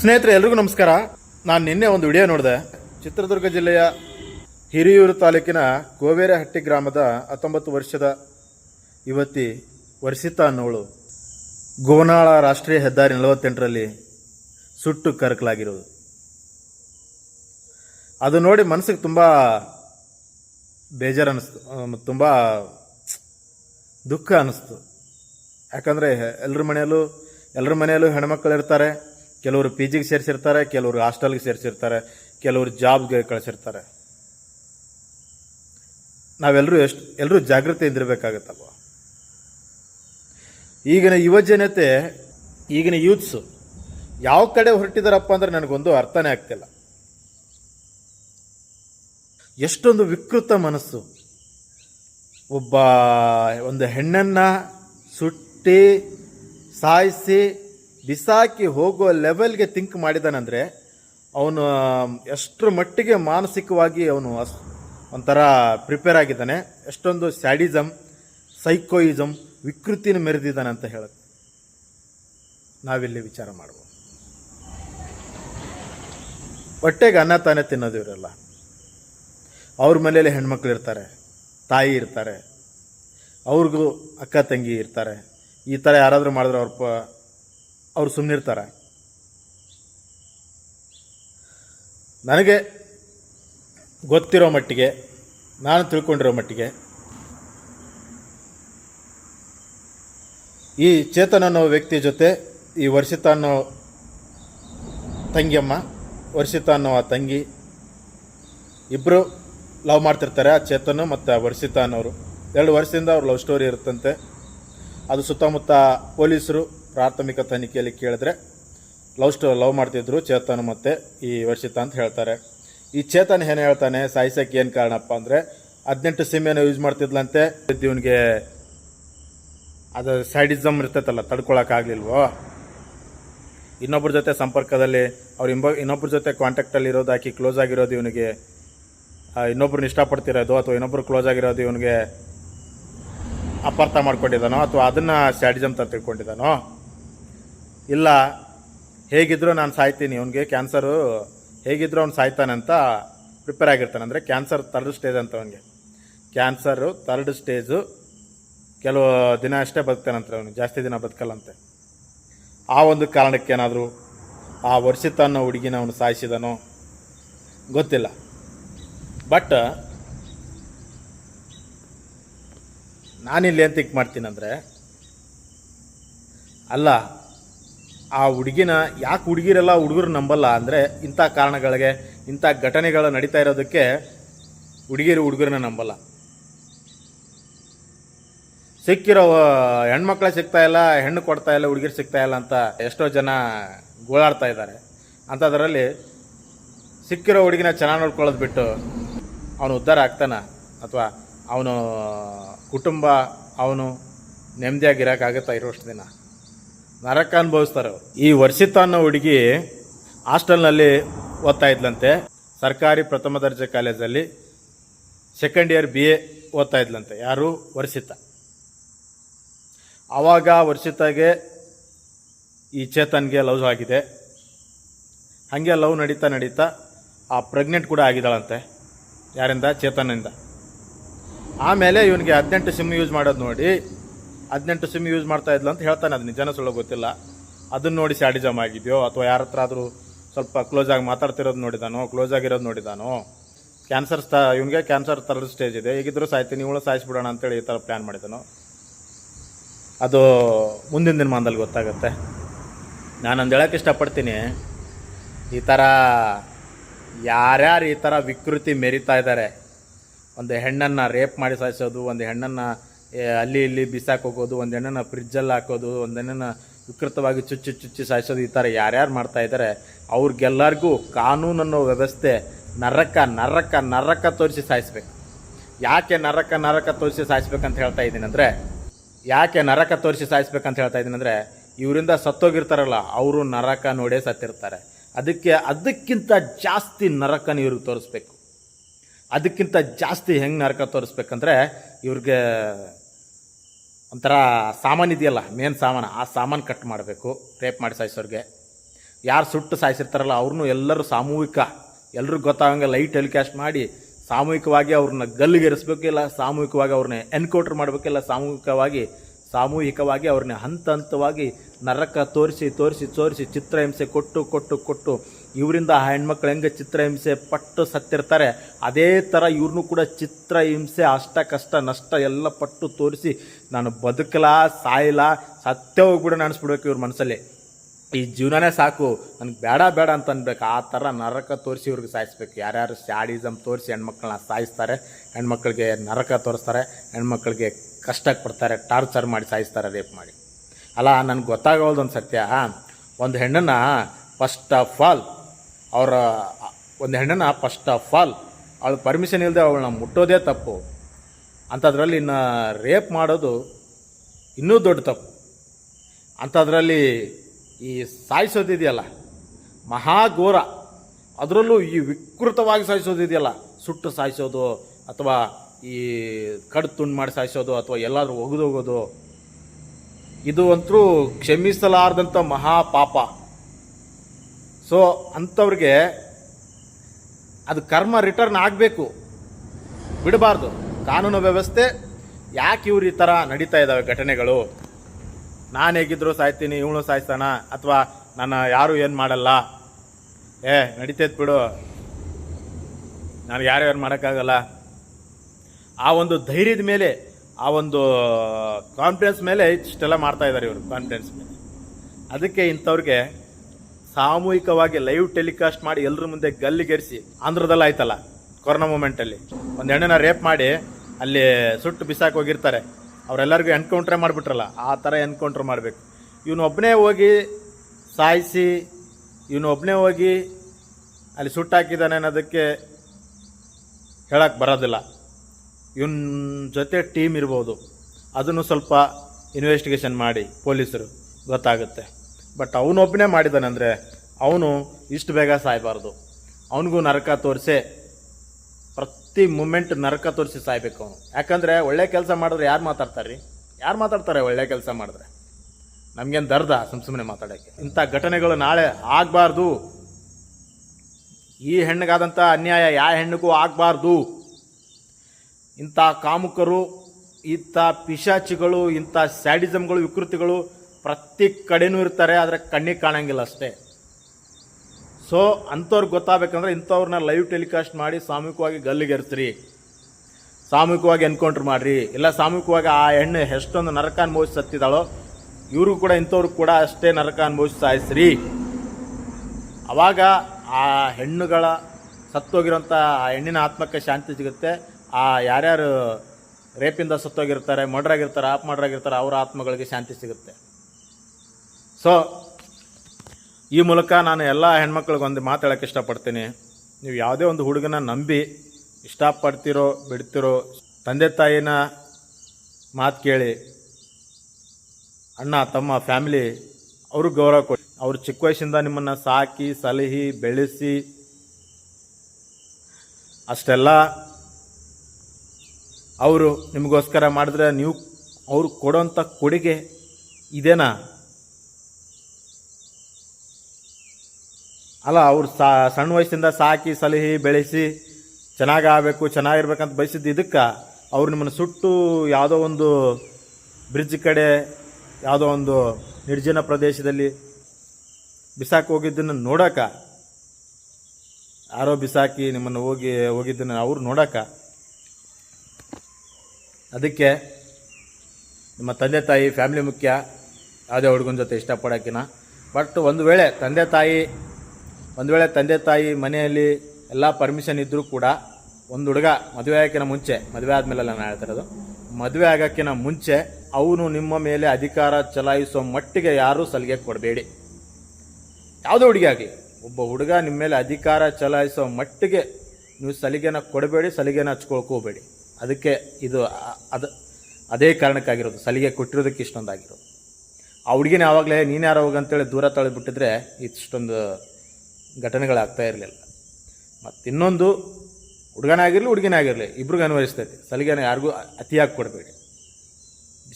ಸ್ನೇಹಿತರೆ, ಎಲ್ರಿಗೂ ನಮಸ್ಕಾರ. ನಾನು ನಿನ್ನೆ ಒಂದು ವಿಡಿಯೋ ನೋಡಿದೆ. ಚಿತ್ರದುರ್ಗ ಜಿಲ್ಲೆಯ ಹಿರಿಯೂರು ತಾಲೂಕಿನ ಗೋವೇರಹಟ್ಟಿ ಗ್ರಾಮದ ಹತ್ತೊಂಬತ್ತು ವರ್ಷದ ಯುವತಿ ವರ್ಷಿತಾ ಅನ್ನೋಳು ಗೋನಾಳ ರಾಷ್ಟ್ರೀಯ ಹೆದ್ದಾರಿ ನಲವತ್ತೆಂಟರಲ್ಲಿ ಸುಟ್ಟು ಕರಕಲಾಗಿರೋದು. ಅದು ನೋಡಿ ಮನಸ್ಸಿಗೆ ತುಂಬ ಬೇಜಾರು ಅನ್ನಿಸ್ತು ತುಂಬ ದುಃಖ ಅನ್ನಿಸ್ತು ಯಾಕಂದರೆ ಎಲ್ಲರ ಮನೆಯಲ್ಲೂ ಎಲ್ಲರ ಮನೆಯಲ್ಲೂ ಹೆಣ್ಮಕ್ಳು ಇರ್ತಾರೆ. ಕೆಲವರು ಪಿ ಜಿಗೆ ಸೇರಿಸಿರ್ತಾರೆ, ಕೆಲವರು ಹಾಸ್ಟೆಲ್ಗೆ ಸೇರಿಸಿರ್ತಾರೆ, ಕೆಲವರು ಜಾಬ್ಗೆ ಕಳಿಸಿರ್ತಾರೆ. ನಾವೆಲ್ಲರೂ ಎಷ್ಟು ಎಲ್ಲರೂ ಜಾಗೃತಿಯಿಂದ ಇರಬೇಕಾಗತ್ತಲ್ವ ಈಗಿನ ಯುವಜನತೆ, ಈಗಿನ ಯೂತ್ಸು ಯಾವ ಕಡೆ ಹೊರಟಿದಾರಪ್ಪ ಅಂದ್ರೆ ನನಗೊಂದು ಅರ್ಥನೇ ಆಗ್ತಿಲ್ಲ. ಎಷ್ಟೊಂದು ವಿಕೃತ ಮನಸ್ಸು. ಒಬ್ಬ ಒಂದು ಹೆಣ್ಣನ್ನು ಸುಟ್ಟಿ, ಸಾಯಿಸಿ ಬಿಸಾಕಿ ಹೋಗೋ ಲೆವೆಲ್ಗೆ ಥಿಂಕ್ ಮಾಡಿದಾನಂದರೆ, ಅವನು ಎಷ್ಟರ ಮಟ್ಟಿಗೆ ಮಾನಸಿಕವಾಗಿ ಅವನು ಅಸ್, ಒಂಥರ ಪ್ರಿಪೇರ್ ಆಗಿದ್ದಾನೆ. ಎಷ್ಟೊಂದು ಸ್ಯಾಡಿಸಮ್ ಸೈಕೋಯಿಸಮ್ ವಿಕೃತಿನ ಮೆರೆದಿದ್ದಾನೆ ಅಂತ ಹೇಳುತ್ತೆ ನಾವಿಲ್ಲಿ ವಿಚಾರ ಮಾಡ್ಬೋದು. ಹೊಟ್ಟೆಗೆ ಅನ್ನ ತಾನೇ ತಿನ್ನೋದು ಇವರೆಲ್ಲ. ಅವ್ರ ಮನೇಲಿ ಹೆಣ್ಮಕ್ಳು ಇರ್ತಾರೆ, ತಾಯಿ ಇರ್ತಾರೆ, ಅವ್ರಿಗೂ ಅಕ್ಕ, ತಂಗಿ ಇರ್ತಾರೆ. ಈ ಥರ ಯಾರಾದರೂ ಮಾಡಿದ್ರೆ ಅವ್ರ ಪ ಅವ್ರು ಸುಮ್ಮನಿರ್ತಾರೆ ನನಗೆ ಗೊತ್ತಿರೋ ಮಟ್ಟಿಗೆ, ನಾನು ತಿಳ್ಕೊಂಡಿರೋ ಮಟ್ಟಿಗೆ, ಈ ಚೇತನ್ ಅನ್ನೋ ವ್ಯಕ್ತಿ ಜೊತೆ ಈ ವರ್ಷಿತಾ ಅನ್ನೋ ತಂಗಿಯಮ್ಮ, ವರ್ಷಿತಾ ಅನ್ನೋ ಆ ತಂಗಿ ಇಬ್ಬರು ಲವ್ ಮಾಡ್ತಿರ್ತಾರೆ, ಆ ಚೇತನು ಮತ್ತು ಆ ವರ್ಷಿತಾ ಅನ್ನೋರು. ಎರಡು ವರ್ಷದಿಂದ ಅವ್ರ ಲವ್ ಸ್ಟೋರಿ ಇರುತ್ತಂತೆ. ಅದು ಸುತ್ತಮುತ್ತ ಪೊಲೀಸರು ಪ್ರಾಥಮಿಕ ತನಿಖೆಯಲ್ಲಿ ಕೇಳಿದ್ರೆ ಲವ್ ಸ್ಟೋ, ಲವ್ ಮಾಡ್ತಿದ್ರು ಚೇತನ್ ಮತ್ತು ಈ ವರ್ಷಿತ ಅಂತ ಹೇಳ್ತಾರೆ. ಈ ಚೇತನ್ ಏನು ಹೇಳ್ತಾನೆ, ಸಾಯಿಸಕ್ಕೆ ಏನು ಕಾರಣಪ್ಪ ಅಂದರೆ ಹದಿನೆಂಟು ಸಿಮ್ ಏನೋ ಯೂಸ್ ಮಾಡ್ತಿದ್ಲಂತೆ, ಇವನಿಗೆ ಅದು ಸೈಡಿಸಮ್ ಇರ್ತೈತಲ್ಲ ತಡ್ಕೊಳಕ್ಕಾಗಲಿಲ್ವೋ ಇನ್ನೊಬ್ಬರ ಜೊತೆ ಸಂಪರ್ಕದಲ್ಲಿ, ಅವ್ರು ಇಂಬ ಇನ್ನೊಬ್ಬರ ಜೊತೆ ಕಾಂಟ್ಯಾಕ್ಟಲ್ಲಿ ಇರೋದು ಕ್ಲೋಸ್ ಆಗಿರೋದು ಇವನಿಗೆ ಇನ್ನೊಬ್ರನ್ನ ಇಷ್ಟಪಡ್ತಿರೋದು, ಅಥವಾ ಇನ್ನೊಬ್ರು ಕ್ಲೋಸ್ ಆಗಿರೋದು ಇವನಿಗೆ ಅಪಾರ್ಥ ಮಾಡ್ಕೊಂಡಿದ್ದಾನೋ, ಅಥವಾ ಅದನ್ನು ಸ್ಯಾಡಿಸಮ್ ಅಂತ ತಿಳ್ಕೊಂಡಿದ್ದಾನೋ? ಇಲ್ಲ, ಹೇಗಿದ್ರು ನಾನು ಸಾಯ್ತೀನಿ ಅವನಿಗೆ ಕ್ಯಾನ್ಸರು, ಹೇಗಿದ್ರು ಅವ್ನು ಸಾಯ್ತಾನಂತ ಪ್ರಿಪೇರ್ ಆಗಿರ್ತಾನೆ. ಅಂದರೆ ಕ್ಯಾನ್ಸರ್ ತರ್ಡ್ ಸ್ಟೇಜ್ ಅಂತ ಅವನಿಗೆ. ಕ್ಯಾನ್ಸರು ತರ್ಡ್ ಸ್ಟೇಜು ಕೆಲವು ದಿನ ಅಷ್ಟೇ ಬದುಕ್ತಾನಂತೆ ಅವನು, ಜಾಸ್ತಿ ದಿನ ಬದುಕಲ್ಲಂತೆ. ಆ ಒಂದು ಕಾರಣಕ್ಕೇನಾದರೂ ಆ ವರ್ಷಿತ ಅನ್ನೋ ಹುಡುಗಿನ ಅವನು ಸಾಯಿಸಿದನೋ, ಗೊತ್ತಿಲ್ಲ. ಬಟ್ ನಾನಿಲ್ಲಿ ಏನು ತಿಂಕ್ ಮಾಡ್ತೀನಂದರೆ, ಅಲ್ಲ ಆ ಹುಡುಗಿನ ಯಾಕೆ ಹುಡುಗಿರೆಲ್ಲ ಹುಡುಗರು ನಂಬಲ್ಲ ಅಂದರೆ ಇಂಥ ಕಾರಣಗಳಿಗೆ, ಇಂಥ ಘಟನೆಗಳು ನಡೀತಾ ಇರೋದಕ್ಕೆ ಹುಡುಗಿರು ಹುಡುಗರನ್ನ ನಂಬಲ್ಲ. ಸಿಕ್ಕಿರೋ ಹೆಣ್ಮಕ್ಳೇ ಸಿಗ್ತಾ ಇಲ್ಲ, ಹೆಣ್ಣು ಕೊಡ್ತಾ ಇಲ್ಲ, ಹುಡುಗಿರು ಸಿಗ್ತಾ ಇಲ್ಲ ಅಂತ ಎಷ್ಟೋ ಜನ ಗೋಳಾಡ್ತಾ ಇದ್ದಾರೆ. ಅಂಥದ್ರಲ್ಲಿ ಸಿಕ್ಕಿರೋ ಹುಡುಗಿನ ಚೆನ್ನಾಗಿ ನೋಡ್ಕೊಳ್ಳೋದು ಬಿಟ್ಟು ಅವನು ಉದ್ಧಾರ ಆಗ್ತಾನ? ಅಥವಾ ಅವನು ಕುಟುಂಬ, ಅವನು ನೆಮ್ಮದಿಯಾಗಿರೋಕ್ಕಾಗುತ್ತಾ ಇರೋಷ್ಟು ದಿನ? ನರಕ ಅನುಭವಿಸ್ತಾರೆ. ಈ ವರ್ಷಿತ ಅನ್ನೋ ಹುಡುಗಿ ಹಾಸ್ಟೆಲ್ನಲ್ಲಿ ಓದ್ತಾ ಇದ್ಲಂತೆ. ಸರ್ಕಾರಿ ಪ್ರಥಮ ದರ್ಜೆ ಕಾಲೇಜಲ್ಲಿ ಸೆಕೆಂಡ್ ಇಯರ್ ಬಿ ಎ ಓದ್ತಾ ಇದ್ಲಂತೆ. ಯಾರು? ವರ್ಷಿತ. ಆವಾಗ ವರ್ಷಿತಾಗೆ ಈ ಚೇತನ್ಗೆ ಲವ್ ಆಗಿದೆ. ಹಾಗೆ ಲವ್ ನಡೀತಾ ನಡೀತಾ ಆ ಪ್ರೆಗ್ನೆಂಟ್ ಕೂಡ ಆಗಿದ್ದಾಳಂತೆ. ಯಾರಿಂದ? ಚೇತನಿಂದ ಆಮೇಲೆ ಇವನಿಗೆ ಹದಿನೆಂಟು ಸಿಮ್ ಯೂಸ್ ಮಾಡೋದು ನೋಡಿ ಹದಿನೆಂಟು ಸಿಮ್ ಯೂಸ್ ಮಾಡ್ತಾ ಇದ್ಲು ಅಂತ ಹೇಳ್ತಾನೆ ಅದು. ನಿಜನ ಸುಳ್ಳು ಗೊತ್ತಿಲ್ಲ. ಅದನ್ನ ನೋಡಿ ಸ್ಯಾಡಿಸಮ್ ಆಗಿದೆಯೋ, ಅಥವಾ ಯಾರ ಹತ್ರ ಆದರೂ ಸ್ವಲ್ಪ ಕ್ಲೋಸ್ ಆಗಿ ಮಾತಾಡ್ತಿರೋದು ನೋಡಿದಾನೋ ಕ್ಲೋಸ್ ಆಗಿರೋದು ನೋಡಿದಾನೋ? ಕ್ಯಾನ್ಸರ್ ಸ್ಟಾ ಇವನಿಗೆ ಕ್ಯಾನ್ಸರ್ ತರದ ಸ್ಟೇಜ್ ಇದೆ. ಈಗಿದ್ರು ಸಾಯ್ತೀನಿ ಇವಳು ಸಾಯಿಸ್ಬಿಡೋಣ ಅಂತೇಳಿ ಈ ಥರ ಪ್ಲ್ಯಾನ್ ಮಾಡಿದನು. ಅದು ಮುಂದಿನ ದಿನಮಾನದಲ್ಲಿ ಗೊತ್ತಾಗುತ್ತೆ. ನಾನೊಂದು ಹೇಳೋಕ್ಕೆ ಇಷ್ಟಪಡ್ತೀನಿ. ಈ ಥರ ಯಾರ್ಯಾರು ಈ ಥರ ವಿಕೃತಿ ಮೆರಿತಾ ಇದ್ದಾರೆ ಒಂದು ಹೆಣ್ಣನ್ನು ರೇಪ್ ಮಾಡಿ ಸಾಯಿಸೋದು, ಒಂದು ಹೆಣ್ಣನ್ನು ಅಲ್ಲಿ ಇಲ್ಲಿ ಬಿಸಾಕ್ ಹೋಗೋದು ಒಂದೆಣ್ಣನ ಫ್ರಿಜ್ಜಲ್ಲಿ ಹಾಕೋದು ಒಂದೆಣ್ಣನ ವಿಕೃತವಾಗಿ ಚುಚ್ಚಿ ಚುಚ್ಚಿ ಸಾಯಿಸೋದು ಈ ಥರ ಯಾರ್ಯಾರು ಮಾಡ್ತಾ ಇದ್ದಾರೆ ಅವ್ರಿಗೆಲ್ಲರಿಗೂ ಕಾನೂನನ್ನೋ ವ್ಯವಸ್ಥೆ ನರಕ ನರಕ ನರಕ ತೋರಿಸಿ ಸಾಯಿಸ್ಬೇಕು. ಯಾಕೆ ನರಕ ನರಕ ತೋರಿಸಿ ಸಾಯಿಸ್ಬೇಕಂತ ಹೇಳ್ತಾ ಇದ್ದೀನಿ ಅಂದರೆ, ಯಾಕೆ ನರಕ ತೋರಿಸಿ ಸಾಯಿಸ್ಬೇಕಂತ ಹೇಳ್ತಾ ಇದ್ದೀನಿ ಅಂದರೆ, ಇವರಿಂದ ಸತ್ತೋಗಿರ್ತಾರಲ್ಲ, ಅವರು ನರಕ ನೋಡೇ ಸತ್ತಿರ್ತಾರೆ. ಅದಕ್ಕೆ ಅದಕ್ಕಿಂತ ಜಾಸ್ತಿ ನರಕನ ಇವ್ರಿಗೆ ತೋರಿಸ್ಬೇಕು. ಅದಕ್ಕಿಂತ ಜಾಸ್ತಿ ಹೆಂಗೆ ನರಕ ತೋರಿಸ್ಬೇಕಂದ್ರೆ, ಇವ್ರಿಗೆ ಒಂಥರ ಸಾಮಾನು ಇದೆಯಲ್ಲ ಮೇನ್ ಸಾಮಾನು, ಆ ಸಾಮಾನು ಕಟ್ ಮಾಡಬೇಕು ರೇಪ್ ಮಾಡಿ ಸಾಯಿಸೋರಿಗೆ. ಯಾರು ಸುಟ್ಟು ಸಾಯಿಸಿರ್ತಾರಲ್ಲ ಅವ್ರನ್ನೂ ಎಲ್ಲರೂ ಸಾಮೂಹಿಕ, ಎಲ್ರಿಗೂ ಗೊತ್ತಾಗಂಗೆ ಲೈಟ್ ಟೆಲಿಕಾಸ್ಟ್ ಮಾಡಿ ಸಾಮೂಹಿಕವಾಗಿ ಅವ್ರನ್ನ ಗಲ್ಲಿಗೇರಿಸ್ಬೇಕಿಲ್ಲ, ಸಾಮೂಹಿಕವಾಗಿ ಅವ್ರನ್ನ ಎನ್ಕೌಂಟರ್ ಮಾಡಬೇಕಿಲ್ಲ, ಸಾಮೂಹಿಕವಾಗಿ ಸಾಮೂಹಿಕವಾಗಿ ಅವ್ರನ್ನ ಹಂತ ಹಂತವಾಗಿ ನರಕ ತೋರಿಸಿ ತೋರಿಸಿ ತೋರಿಸಿ ಚಿತ್ರಹಿಂಸೆ ಕೊಟ್ಟು ಕೊಟ್ಟು ಕೊಟ್ಟು ಇವರಿಂದ ಆ ಹೆಣ್ಮಕ್ಳು ಹೆಂಗೆ ಚಿತ್ರಹಿಂಸೆ ಪಟ್ಟು ಸತ್ತಿರ್ತಾರೆ, ಅದೇ ಥರ ಇವ್ರನ್ನೂ ಕೂಡ ಚಿತ್ರಹಿಂಸೆ, ಅಷ್ಟ ಕಷ್ಟ, ನಷ್ಟ ಎಲ್ಲ ಪಟ್ಟು ತೋರಿಸಿ ನಾನು ಬದುಕಲ ಸಾಯಿಲ್ಲ ಸತ್ಯ ಹೋಗ್ಬಿಡೋಣ ಅನಿಸ್ಬಿಡ್ಬೇಕು ಇವ್ರ ಮನಸ್ಸಲ್ಲಿ. ಈ ಜೀವನನೇ ಸಾಕು, ನನಗೆ ಬೇಡ ಬೇಡ ಅಂತ ಅನ್ಬೇಕು. ಆ ಥರ ನರಕ ತೋರಿಸಿ ಇವ್ರಿಗೆ ಸಾಯಿಸ್ಬೇಕು. ಯಾರ್ಯಾರು ಸ್ಯಾಡಿಸಮ್ ತೋರಿಸಿ ಹೆಣ್ಮಕ್ಳನ್ನ ಸಾಯಿಸ್ತಾರೆ, ಹೆಣ್ಮಕ್ಳಿಗೆ ನರಕ ತೋರಿಸ್ತಾರೆ, ಹೆಣ್ಮಕ್ಳಿಗೆ ಕಷ್ಟಕ್ಕೆ ಪಡ್ತಾರೆ, ಟಾರ್ಚರ್ ಮಾಡಿ ಸಾಯಿಸ್ತಾರೆ, ರೇಪ್ ಮಾಡಿ. ಅಲ್ಲ, ನನಗೆ ಗೊತ್ತಾಗೋದೊಂದು ಸತ್ಯ. ಒಂದು ಹೆಣ್ಣನ್ನು ಫಸ್ಟ್ ಆಫ್ ಆಲ್ ಅವರ, ಒಂದು ಹೆಣ್ಣನ್ನು ಫಸ್ಟ್ ಆಫ್ ಆಲ್ ಅವಳು ಪರ್ಮಿಷನ್ ಇಲ್ಲದೆ ಅವಳನ್ನ ಮುಟ್ಟೋದೇ ತಪ್ಪು. ಅಂಥದ್ರಲ್ಲಿ ಇನ್ನು ರೇಪ್ ಮಾಡೋದು ಇನ್ನೂ ದೊಡ್ಡ ತಪ್ಪು. ಅಂಥದ್ರಲ್ಲಿ ಈ ಸಾಯಿಸೋದಿದೆಯಲ್ಲ ಮಹಾಘೋರ ಅದರಲ್ಲೂ ಈ ವಿಕೃತವಾಗಿ ಸಾಯಿಸೋದಿದೆಯಲ್ಲ, ಸುಟ್ಟು ಸಾಯಿಸೋದು ಅಥವಾ ಈ ಕಡು ತುಂಡು ಮಾಡಿ ಸಾಯಿಸೋದು ಅಥವಾ ಎಲ್ಲಾದರೂ ಒಗೆದೋಗೋದು. ಇದು ಅಂತೂ ಕ್ಷಮಿಸಲಾರ್ದಂಥ ಮಹಾಪಾಪ ಸೊ ಅಂಥವ್ರಿಗೆ ಅದು ಕರ್ಮ ರಿಟರ್ನ್ ಆಗಬೇಕು. ಬಿಡಬಾರ್ದು. ಕಾನೂನು ವ್ಯವಸ್ಥೆ ಯಾಕೆ ಇವ್ರು ಈ ಥರ ನಡೀತಾ ಇದ್ದಾವೆ ಘಟನೆಗಳು? ನಾನು ಹೇಗಿದ್ರು ಸಾಯ್ತೀನಿ, ಇವಳು ಸಾಯ್ತಾನ ಅಥವಾ ನನ್ನ ಯಾರು ಏನು ಮಾಡಲ್ಲ? ಏ, ನಡೀತೈತೆ ಬಿಡು. ನಾನು ಯಾರು ಏನು ಮಾಡೋಕ್ಕಾಗಲ್ಲ? ಆ ಒಂದು ಧೈರ್ಯದ ಮೇಲೆ, ಆ ಒಂದು ಕಾನ್ಫಿಡೆನ್ಸ್ ಮೇಲೆ ಇಷ್ಟೆಲ್ಲ ಮಾಡ್ತಾ ಇದ್ದಾರೆ ಇವರು ಕಾನ್ಫಿಡೆನ್ಸ್ ಮೇಲೆ. ಅದಕ್ಕೆ ಇಂಥವ್ರಿಗೆ ಸಾಮೂಹಿಕವಾಗಿ ಲೈವ್ ಟೆಲಿಕಾಸ್ಟ್ ಮಾಡಿ ಎಲ್ಲರ ಮುಂದೆ ಗಲ್ಲಿಗೇರಿಸಿ ಆಂಧ್ರದಲ್ಲಿ ಆಯ್ತಲ್ಲ ಕೊರೋನಾ ಮೂಮೆಂಟಲ್ಲಿ ಒಂದು ಹೆಣ್ಣನ್ನ ರೇಪ್ ಮಾಡಿ ಅಲ್ಲಿ ಸುಟ್ಟು ಬಿಸಾಕಿ ಹೋಗಿರ್ತಾರೆ. ಅವರೆಲ್ಲರಿಗೂ ಎನ್ಕೌಂಟ್ರೇ ಮಾಡಿಬಿಟ್ರಲ್ಲ, ಆ ಥರ ಎನ್ಕೌಂಟ್ರ್ ಮಾಡಬೇಕು. ಇವನೊಬ್ಬನೇ ಹೋಗಿ ಸಾಯಿಸಿ, ಇವನು ಒಬ್ಬನೇ ಹೋಗಿ ಅಲ್ಲಿ ಸುಟ್ಟಾಕಿದ್ದಾನೆ ಅನ್ನೋದಕ್ಕೆ ಹೇಳಕ್ಕೆ ಬರೋದಿಲ್ಲ. ಇವನ್ ಜೊತೆ ಟೀಮ್ ಇರ್ಬೋದು. ಅದನ್ನು ಸ್ವಲ್ಪ ಇನ್ವೆಸ್ಟಿಗೇಷನ್ ಮಾಡಿ ಪೊಲೀಸರು ಗೊತ್ತಾಗುತ್ತೆ. ಬಟ್ ಅವನೊಬ್ಬನೇ ಮಾಡಿದ್ದಾನಂದರೆ ಅವನು ಇಷ್ಟು ಬೇಗ ಸಾಯಬಾರ್ದು. ಅವನಿಗೂ ನರಕ ತೋರ್ಸೆ. ಪ್ರತಿ ಮೂಮೆಂಟ್ ನರಕ ತೋರಿಸಿ ಸಾಯ್ಬೇಕು ಅವನು. ಯಾಕಂದರೆ ಒಳ್ಳೆ ಕೆಲಸ ಮಾಡಿದ್ರೆ ಯಾರು ಮಾತಾಡ್ತಾರೆ ರೀ ಯಾರು ಮಾತಾಡ್ತಾರೆ ಒಳ್ಳೆ ಕೆಲಸ ಮಾಡಿದ್ರೆ? ನಮ್ಗೇನು ದರ್ದ ಸುಮ್ ಸುಮ್ಮನೆ ಮಾತಾಡೋಕ್ಕೆ? ಇಂಥ ಘಟನೆಗಳು ನಾಳೆ ಆಗಬಾರ್ದು. ಈ ಹೆಣ್ಣಿಗಾದಂಥ ಅನ್ಯಾಯ ಯಾವ ಹೆಣ್ಣಿಗೂ ಆಗಬಾರ್ದು. ಇಂಥ ಕಾಮುಕರು, ಇಂಥ ಪಿಶಾಚಿಗಳು, ಇಂಥ ಸ್ಯಾಡಿಸಮ್ಗಳು, ವಿಕೃತಿಗಳು ಪ್ರತಿ ಕಡೆನೂ ಇರ್ತಾರೆ, ಆದರೆ ಕಣ್ಣಿಗೆ ಕಾಣಂಗಿಲ್ಲ ಅಷ್ಟೇ. ಸೊ ಅಂಥವ್ರಿಗೆ ಗೊತ್ತಾಗಬೇಕಂದ್ರೆ ಇಂಥವ್ರನ್ನ ಲೈವ್ ಟೆಲಿಕಾಸ್ಟ್ ಮಾಡಿ ಸಾಮೂಹಿಕವಾಗಿ ಗಲ್ಲಿಗೆರ್ಸ್ರಿ. ಸಾಮೂಹಿಕವಾಗಿ ಎನ್ಕೌಂಟ್ರ್ ಮಾಡಿರಿ. ಇಲ್ಲ ಸಾಮೂಹಿಕವಾಗಿ ಆ ಹೆಣ್ಣು ಎಷ್ಟೊಂದು ನರಕ ಅನುಭವಿಸಿ ಸತ್ತಿದ್ದಾಳೋ ಇವರು ಕೂಡ ಇಂಥವ್ರು ಕೂಡ ಅಷ್ಟೇ ನರಕ ಅನುಭವಿಸಿ ಸಾಯಿಸ್ರಿ. ಆವಾಗ ಆ ಹೆಣ್ಣುಗಳ ಸತ್ತೋಗಿರೋಂಥ ಆ ಹೆಣ್ಣಿನ ಆತ್ಮಕ್ಕೆ ಶಾಂತಿ ಸಿಗುತ್ತೆ. ಆ ಯಾರ್ಯಾರು ರೇಪಿಂದ ಸತ್ತೋಗಿರ್ತಾರೆ ಮರ್ಡ್ರಾಗಿರ್ತಾರೆ ಆಪ್ ಮರ್ಡ್ರಾಗಿರ್ತಾರೆ ಅವರ ಆತ್ಮಗಳಿಗೆ ಶಾಂತಿ ಸಿಗುತ್ತೆ. ಸೊ ಈ ಮೂಲಕ ನಾನು ಎಲ್ಲ ಹೆಣ್ಮಕ್ಳಿಗೆ ಒಂದು ಮಾತು ಇಷ್ಟಪಡ್ತೀನಿ. ನೀವು ಯಾವುದೇ ಒಂದು ಹುಡುಗನ ನಂಬಿ ಇಷ್ಟಪಡ್ತಿರೋ, ಬಿಡ್ತಿರೋ ತಂದೆ ತಾಯಿನ ಮಾತು ಕೇಳಿ ಅಣ್ಣ, ತಮ್ಮ, ಫ್ಯಾಮಿಲಿ ಅವ್ರಿಗೆ ಗೌರವ ಕೊಡಿ. ಅವ್ರು ಚಿಕ್ಕ ವಯಸ್ಸಿಂದ ನಿಮ್ಮನ್ನು ಸಾಕಿ, ಸಲಹಿ, ಬೆಳೆಸಿ ಅಷ್ಟೆಲ್ಲ ಅವರು ನಿಮಗೋಸ್ಕರ ಮಾಡಿದ್ರೆ ನೀವು ಅವ್ರು ಕೊಡೋಂಥ ಕೊಡುಗೆ ಇದೇನಾ? ಅಲ್ಲ, ಅವ್ರು ಸಾ, ಸಣ್ಣ ವಯಸ್ಸಿಂದ ಸಾಕಿ, ಸಲಹಿ, ಬೆಳೆಸಿ, ಚೆನ್ನಾಗಾಗಬೇಕು ಚೆನ್ನಾಗಿರ್ಬೇಕಂತ ಬಯಸಿದ್ದು ಇದಕ್ಕೆ, ಅವ್ರು ನಿಮ್ಮನ್ನು ಸುಟ್ಟು ಯಾವುದೋ ಒಂದು ಬ್ರಿಡ್ಜ್ ಕಡೆ, ಯಾವುದೋ ಒಂದು ನಿರ್ಜನ ಪ್ರದೇಶದಲ್ಲಿ ಬಿಸಾಕಿ ಹೋಗಿದ್ದನ್ನು ನೋಡೋಕ, ಯಾರೋ ಬಿಸಾಕಿ ನಿಮ್ಮನ್ನು ಹೋಗಿ, ಹೋಗಿದ್ದನ್ನು ಅವ್ರು ನೋಡೋಕೆ, ಅದಕ್ಕೆ ನಿಮ್ಮ ತಂದೆ ತಾಯಿ ಫ್ಯಾಮಿಲಿ ಮುಖ್ಯ, ಯಾವುದೇ ಹುಡುಗನ ಜೊತೆ ಇಷ್ಟಪಡೋಕಿನ. ಬಟ್ ಒಂದು ವೇಳೆ ತಂದೆ ತಾಯಿ ಒಂದು ವೇಳೆ ತಂದೆ ತಾಯಿ ಮನೆಯಲ್ಲಿ ಎಲ್ಲ ಪರ್ಮಿಷನ್ ಇದ್ದರೂ ಕೂಡ ಒಂದು ಹುಡುಗ ಮದುವೆ ಆಗೋಕ್ಕಿಂತ ಮುಂಚೆ, ಮದುವೆ ಆದಮೇಲೆಲ್ಲ ನಾನು ಹೇಳ್ತಿರೋದು, ಮದುವೆ ಆಗೋಕ್ಕಿಂತ ಮುಂಚೆ ಅವನು ನಿಮ್ಮ ಮೇಲೆ ಅಧಿಕಾರ ಚಲಾಯಿಸೋ ಮಟ್ಟಿಗೆ ಯಾರೂ ಸಲಿಗೆ ಕೊಡಬೇಡಿ. ಯಾವುದೇ ಹುಡುಗಿ ಆಗಲಿ, ಒಬ್ಬ ಹುಡುಗ ನಿಮ್ಮ ಮೇಲೆ ಅಧಿಕಾರ ಚಲಾಯಿಸೋ ಮಟ್ಟಿಗೆ ನೀವು ಸಲಿಗೆನ ಕೊಡಬೇಡಿ, ಸಲಿಗೆನ ಹಚ್ಕೊಳ್ಕೋಬೇಡಿ. ಅದಕ್ಕೆ ಇದು ಅದು, ಅದೇ ಕಾರಣಕ್ಕಾಗಿರೋದು, ಸಲಿಗೆ ಕೊಟ್ಟಿರೋದಕ್ಕೆ ಇಷ್ಟೊಂದಾಗಿರೋದು. ಆ ಹುಡುಗಿನ ಯಾವಾಗಲೇ ನೀನು ಯಾರೋ ಹೋಗಂತೇಳಿ ದೂರ ತಳ್ಳಿಬಿಟ್ಟಿದ್ರೆ ಇಷ್ಟೊಂದು ಘಟನೆಗಳಾಗ್ತಾ ಇರಲಿಲ್ಲ. ಮತ್ತು ಇನ್ನೊಂದು ಹುಡುಗನಾಗಿರಲಿ ಆಗಿರಲಿ, ಹುಡುಗಿನೇ ಆಗಿರಲಿ, ಇಬ್ರಿಗೂ ಅನ್ವಯಿಸ್ತೈತಿ. ಸಲಿಗೆನ ಯಾರಿಗೂ ಅತಿಯಾಗಿ ಕೊಡಬೇಡಿ.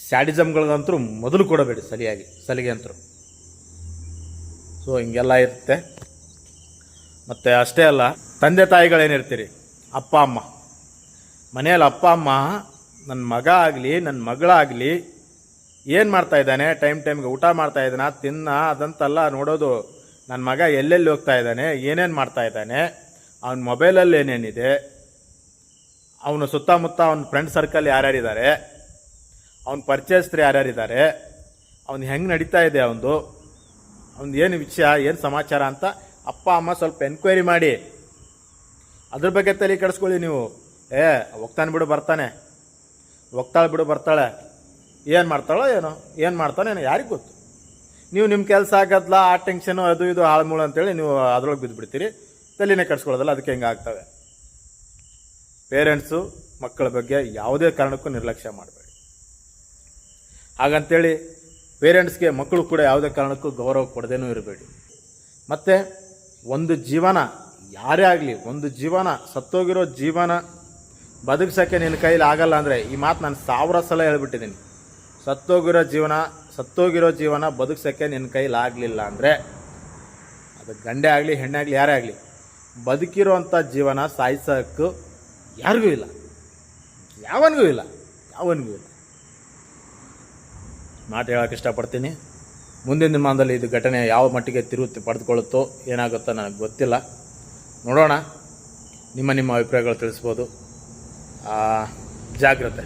ಸ್ಯಾಡಿಸಮ್ಗಳಿಗಂತರೂ ಮೊದಲು ಕೊಡಬೇಡಿ ಸರಿಯಾಗಿ ಸಲಿಗೆ ಅಂತರೂ ಸೊ ಹಿಂಗೆಲ್ಲ ಇರುತ್ತೆ. ಮತ್ತು ಅಷ್ಟೇ ಅಲ್ಲ, ತಂದೆ ತಾಯಿಗಳೇನಿರ್ತೀರಿ? ಅಪ್ಪ, ಅಮ್ಮ. ಮನೆಯಲ್ಲಿ ಅಪ್ಪ, ಅಮ್ಮ ನನ್ನ ಮಗ ಆಗಲಿ ನನ್ನ ಮಗಳಾಗಲಿ, ಏನು ಮಾಡ್ತಾಯಿದ್ದಾನೆ ಟೈಮ್ ಟೈಮ್ಗೆ ಊಟ ಮಾಡ್ತಾ ಇದ್ದಾನ? ತಿನ್ನ? ಅದಂತಲ್ಲ ನೋಡೋದು ನನ್ನ ಮಗ ಎಲ್ಲೆಲ್ಲಿ ಹೋಗ್ತಾ ಇದ್ದಾನೆ, ಏನೇನು ಮಾಡ್ತಾ ಇದ್ದಾನೆ, ಅವನ ಮೊಬೈಲಲ್ಲಿ ಏನೇನಿದೆ, ಅವನು ಸುತ್ತಮುತ್ತ ಅವನ ಫ್ರೆಂಡ್ ಸರ್ಕಲ್ ಯಾರ್ಯಾರಿದ್ದಾರೆ, ಅವನ ಪರಿಚಯಸ್ಥರು ಯಾರ್ಯಾರಿದ್ದಾರೆ, ಅವ್ನು ಹೆಂಗೆ ನಡೀತಾ ಇದೆ ಅವನು ಅವ್ನು ಏನು ವಿಷಯ, ಏನು ಸಮಾಚಾರ ಅಂತ ಅಪ್ಪ, ಅಮ್ಮ ಸ್ವಲ್ಪ ಎನ್ಕ್ವೈರಿ ಮಾಡಿ. ಅದ್ರ ಬಗ್ಗೆ ತಲೆ ಕೆಡಿಸ್ಕೊಳ್ಳಿ ನೀವು. ಏ, ಹೋಗ್ತಾನೆ ಬಿಡು, ಬರ್ತಾನೆ. ಹೋಗ್ತಾಳೆ ಬಿಡು, ಬರ್ತಾಳೆ. ಏನು ಮಾಡ್ತಾಳೋ ಏನೋ, ಏನು ಮಾಡ್ತಾನೆ ಏನೋ, ಯಾರಿಗೆ ಗೊತ್ತು? ನೀವು ನಿಮ್ಮ ಕೆಲಸ ಆಗದ್ಲ, ಆ ಟೆನ್ಷನು ಅದು ಇದು, ಹಾಳುಮೂಳು ಅಂತೇಳಿ ನೀವು ಅದ್ರೊಳಗೆ ಬಿದ್ದುಬಿಡ್ತೀರಿ ತಲೆನೇ ಕಟ್ಸ್ಕೊಳ್ಳೋದಲ್ಲ, ಅದಕ್ಕೆ ಹೆಂಗೆ ಆಗ್ತವೆ. ಪೇರೆಂಟ್ಸು ಮಕ್ಕಳ ಬಗ್ಗೆ ಯಾವುದೇ ಕಾರಣಕ್ಕೂ ನಿರ್ಲಕ್ಷ್ಯ ಮಾಡಬೇಡಿ. ಹಾಗಂತೇಳಿ ಪೇರೆಂಟ್ಸ್ಗೆ ಮಕ್ಕಳು ಕೂಡ ಯಾವುದೇ ಕಾರಣಕ್ಕೂ ಗೌರವ ಕೊಡದೇನೂ ಇರಬೇಡಿ. ಮತ್ತು, ಒಂದು ಜೀವನ ಯಾರೇ ಆಗಲಿ, ಒಂದು ಜೀವನ, ಸತ್ತೋಗಿರೋ ಜೀವನ ಬದುಕ್ಸೋಕ್ಕೆ ನಿನ್ನ ಕೈಲಿ ಆಗಲ್ಲ ಅಂದರೆ ಈ ಮಾತು ನಾನು ಸಾವಿರ ಸಲ ಹೇಳ್ಬಿಟ್ಟಿದ್ದೀನಿ ಸತ್ತೋಗಿರೋ ಜೀವನ ಸತ್ತೋಗಿರೋ ಜೀವನ ಬದುಕ್ಸೋಕ್ಕೆ ನಿನ್ನ ಕೈಲಿ ಆಗಲಿಲ್ಲ ಅಂದರೆ ಅದು ಗಂಡೆ ಆಗಲಿ ಹೆಣ್ಣಾಗಲಿ ಯಾರೇ ಆಗಲಿ ಬದುಕಿರೋವಂಥ ಜೀವನ ಸಾಯಿಸೋಕ್ಕೂ ಯಾರಿಗೂ ಇಲ್ಲ. ಯಾವನಿಗೂ ಇಲ್ಲ. ಯಾವನಿಗೂ ಇಲ್ಲ. ಮಾತು ಹೇಳೋಕೆ ಇಷ್ಟಪಡ್ತೀನಿ. ಮುಂದಿನ ದಿನಮಾನದಲ್ಲಿ ಇದು ಘಟನೆ ಯಾವ ಮಟ್ಟಿಗೆ ತಿರುಗುತ್ತೆ ಪಡೆದುಕೊಳ್ಳುತ್ತೋ ಏನಾಗುತ್ತೋ ನನಗೆ ಗೊತ್ತಿಲ್ಲ. ನೋಡೋಣ. ನಿಮ್ಮ ನಿಮ್ಮ ಅಭಿಪ್ರಾಯಗಳು ತಿಳಿಸ್ಬೋದು. ಜಾಗ್ರತೆ.